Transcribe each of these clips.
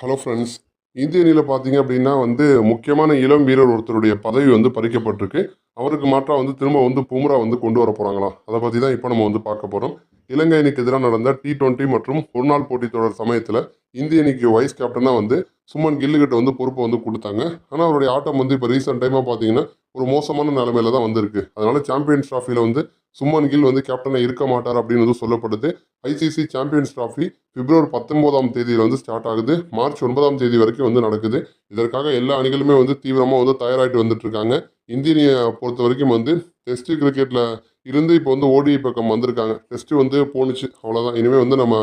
Hello friends இந்திய அணியில் பார்த்தீங்க அப்படின்னா வந்து முக்கியமான இளம் வீரர் ஒருத்தருடைய பதவி வந்து பறிக்கப்பட்டிருக்கு. அவருக்கு மாற்றாக வந்து திரும்ப வந்து பும்ரா வந்து கொண்டு வர போகிறாங்களாம் அதை பற்றி தான் இப்போ நம்ம வந்து பார்க்க போகிறோம் இலங்கை அணிக்கு எதிராக நடந்த டி டுவெண்ட்டி மற்றும் ஒருநாள் போட்டித் தொடர் சமயத்தில் இந்திய அணிக்கு வைஸ் கேப்டனாக வந்து சுமன் கில்லுகிட்ட வந்து பொறுப்பை வந்து கொடுத்தாங்க. ஆனால் அவருடைய ஆட்டம் வந்து இப்போ ரீசெண்ட் டைமாக பார்த்தீங்கன்னா ஒரு மோசமான நிலைமையில தான் வந்திருக்கு. அதனால் சாம்பியன்ஸ் ட்ராஃபியில் வந்து சுமன் கில் வந்து கேப்டனாக இருக்க மாட்டார் அப்படின்னு சொல்லப்படுது. ஐசிசி சாம்பியன்ஸ் ட்ராஃபி பிப்ரவரி பத்தொன்பதாம் தேதியில் வந்து ஸ்டார்ட் ஆகுது. மார்ச் ஒன்பதாம் தேதி வரைக்கும் வந்து நடக்குது. இதற்காக எல்லா அணிகளுமே வந்து தீவிரமாக வந்து தயாராகிட்டு வந்துட்டுருக்காங்க. இந்தியனியை இந்திய பொறுத்த வரைக்கும் வந்து டெஸ்ட் கிரிக்கெட்டில் இருந்து இப்போ வந்து ஓடி பக்கம் வந்திருக்காங்க. டெஸ்ட்டு வந்து போணுச்சு. அவ்வளோதான் இனிமேல் வந்து நம்ம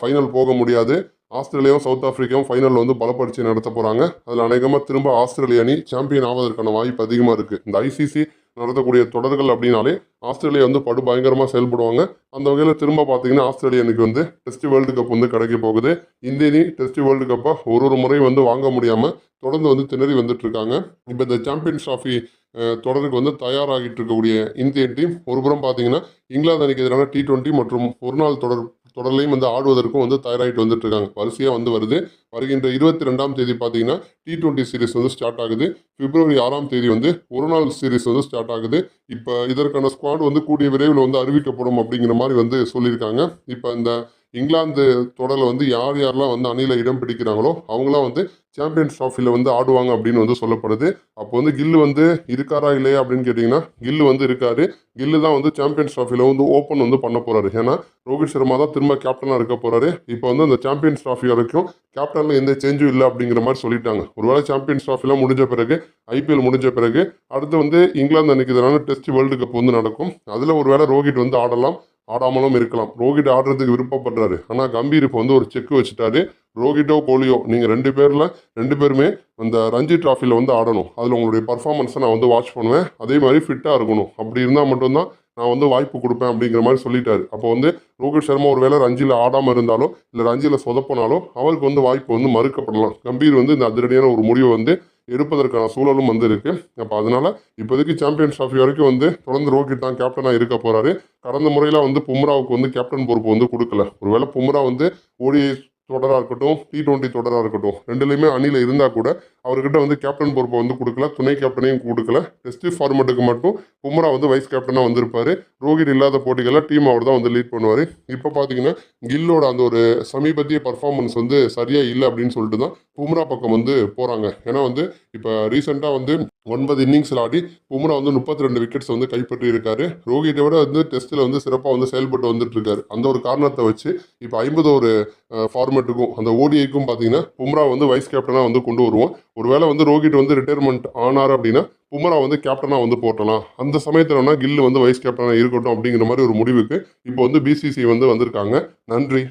ஃபைனல் போக முடியாது. ஆஸ்திரேலியாவும் சவுத் ஆஃப்ரிக்காவும் ஃபைனலில் வந்து பலப்பரிச்சை நடத்த போகிறாங்க அதில் அநேகமாக திரும்ப ஆஸ்திரேலிய அணி சாம்பியன் ஆவதற்கான வாய்ப்பு அதிகமாக இருக்குது இந்த ஐசிசி நடத்தக்கூடிய தொடர்கள் அப்படின்னாலே ஆஸ்திரேலியா வந்து படு பயங்கரமாக செயல்படுவாங்க. அந்த வகையில் திரும்ப பார்த்தீங்கன்னா ஆஸ்திரேலியனுக்கு வந்து டெஸ்ட் வேர்ல்டு கப் வந்து கிடைக்க போகுது. இந்திய அணி டெஸ்ட் வேர்ல்டு கப்பை ஒரு ஒரு முறை வந்து வாங்க முடியாமல் தொடர்ந்து வந்து திணறி வந்துட்டு இருக்காங்க. இப்போ இந்த சாம்பியன்ஸ் ட்ராஃபி தொடருக்கு வந்து தயாராகிட்டு இருக்கக்கூடிய இந்திய டீம் ஒருபுறம் பார்த்தீங்கன்னா இங்கிலாந்து அணிக்கு எதிரான டி டுவெண்ட்டி மற்றும் ஒரு நாள் தொடர் தொடர்லையும் வந்து ஆடுவதற்கும் வந்து தயாராகிட்டு வந்துட்டு இருக்காங்க வரிசையாக வந்து வருது. வருகின்ற இருபத்தி ரெண்டாம் தேதி பார்த்தீங்கன்னா டி டுவெண்ட்டி சீரிஸ் வந்து ஸ்டார்ட் ஆகுது. பிப்ரவரி ஆறாம் தேதி வந்து ஒரு நாள் சீரிஸ் வந்து ஸ்டார்ட் ஆகுது. இப்போ இதற்கான ஸ்குவாட் வந்து கூடிய விரைவில் வந்து அறிவிக்கப்படும் அப்படிங்கிற மாதிரி வந்து சொல்லியிருக்காங்க. இப்போ இந்த இங்கிலாந்து தொடரில் வந்து யார் யாரெல்லாம் வந்து அணியில் இடம் பிடிக்கிறாங்களோ அவங்களாம் வந்து சாம்பியன்ஸ் ட்ராஃபியில் வந்து ஆடுவாங்க அப்படின்னு வந்து சொல்லப்படுது. அப்போ வந்து கில்லு வந்து இருக்காரா இல்லையா அப்படின்னு கேட்டிங்கன்னா கில்லு வந்து இருக்காரு. கில்லு தான் வந்து சாம்பியன்ஸ் ட்ராஃபியில் வந்து ஓப்பன் வந்து பண்ண போகிறாரு ஏன்னா ரோஹித் சர்மா தான் திரும்ப கேப்டனாக இருக்க போகிறாரு இப்போ வந்து அந்த சாம்பியன்ஸ் ட்ராஃபி வரைக்கும் கேப்டனில் எந்த சேஞ்சும் இல்லை அப்படிங்கிற மாதிரி சொல்லிட்டாங்க. ஒருவேளை சாம்பியன்ஸ் ட்ராஃபிலாம் முடிஞ்ச பிறகு ஐபிஎல் முடிஞ்ச பிறகு அடுத்து வந்து இங்கிலாந்து அன்னைக்கு இதனால் டெஸ்ட் வேர்ல்டு கப் வந்து நடக்கும். அதில் ஒருவேளை ரோஹித் வந்து ஆடலாம். ஆடாமலும் இருக்கலாம். ரோஹித் ஆடுறதுக்கு விருப்பப்படுறாரு. ஆனால் கம்பீர் இப்போ வந்து ஒரு செக் வச்சுட்டாரு. ரோஹிட்டோ கோலியோ நீங்கள் ரெண்டு பேரில் ரெண்டு பேருமே அந்த ரஞ்சி ட்ராஃபியில் வந்து ஆடணும். அதில் உங்களுடைய பர்ஃபார்மன்ஸை நான் வந்து வாட்ச் பண்ணுவேன். அதே மாதிரி ஃபிட்டாக இருக்கணும். அப்படி இருந்தால் மட்டும்தான் நான் வந்து வாய்ப்பு கொடுப்பேன் அப்படிங்கிற மாதிரி சொல்லிட்டாரு. அப்போ வந்து ரோஹித் சர்மா ஒரு வேளை ரஞ்சியில் ஆடாமல் இருந்தாலோ இல்லை ரஞ்சியில் சொதப்பினாலோ அவருக்கு வந்து வாய்ப்பு வந்து மறுக்கப்படலாம். கம்பீர் வந்து இந்த அதிரடியான ஒரு முடிவை வந்து எடுப்பதற்கான சூழலும் வந்து அப்போ அதனால இப்போதைக்கு சாம்பியன்ஸ் ட்ராஃபி வரைக்கும் வந்து தொடர்ந்து ரோஹித் தான் கேப்டனாக இருக்க போகிறாரு கடந்த முறையில் வந்து பும்ராவுக்கு வந்து கேப்டன் பொறுப்பு வந்து கொடுக்கல. ஒருவேளை பும்ரா வந்து ஓடி தொடராக இருக்கட்டும் டி டுவெண்ட்டி தொடராக இருக்கட்டும். ரெண்டுலேயுமே அணியில் இருந்தால் கூட அவர்கிட்ட வந்து கேப்டன் பொறுப்பை வந்து கொடுக்கல துணை கேப்டனையும் கொடுக்கல. டெஸ்ட் ஃபார்மெட்டுக்கு மட்டும் பும்ரா வந்து வைஸ் கேப்டனாக வந்திருப்பார். ரோஹித் இல்லாத போட்டிகளில் டீம் அவர் தான் வந்து லீட் பண்ணுவார். இப்போ பார்த்தீங்கன்னா கில்லோட அந்த ஒரு சமீபத்திய பர்ஃபார்மன்ஸ் வந்து சரியாக இல்லை அப்படின்னு சொல்லிட்டு தான் பும்ரா பக்கம் வந்து போகிறாங்க ஏன்னா வந்து இப்போ ரீசெண்டாக வந்து ஒன்பது இன்னிங்ஸில் ஆடி பும்ரா வந்து முப்பத்தி ரெண்டு விக்கெட்ஸ் வந்து கைப்பற்றி இருக்காரு ரோஹித்தை விட வந்து டெஸ்ட்டில் வந்து சிறப்பாக வந்து செயல்பட்டு வந்துட்டு இருக்காரு. அந்த ஒரு காரணத்தை வச்சு இப்போ ஐம்பது ஒரு ஃபார்மேட்டுக்கும் அந்த ஓடிஐக்கும் பார்த்தீங்கன்னா பும்ரா வந்து வைஸ் கேப்டனாக வந்து கொண்டு வருவோம் ஒருவேளை வந்து ரோஹித் வந்து ரிட்டையர்மெண்ட் ஆனார் அப்படின்னா பும்ரா வந்து கேப்டனாக வந்து போட்டலாம். அந்த சமயத்தில் கில்லு வந்து வைஸ் கேப்டனாக இருக்கட்டும் அப்படிங்கிற மாதிரி ஒரு முடிவுக்கு இப்போ வந்து பிசிசி வந்து வந்திருக்காங்க. நன்றி.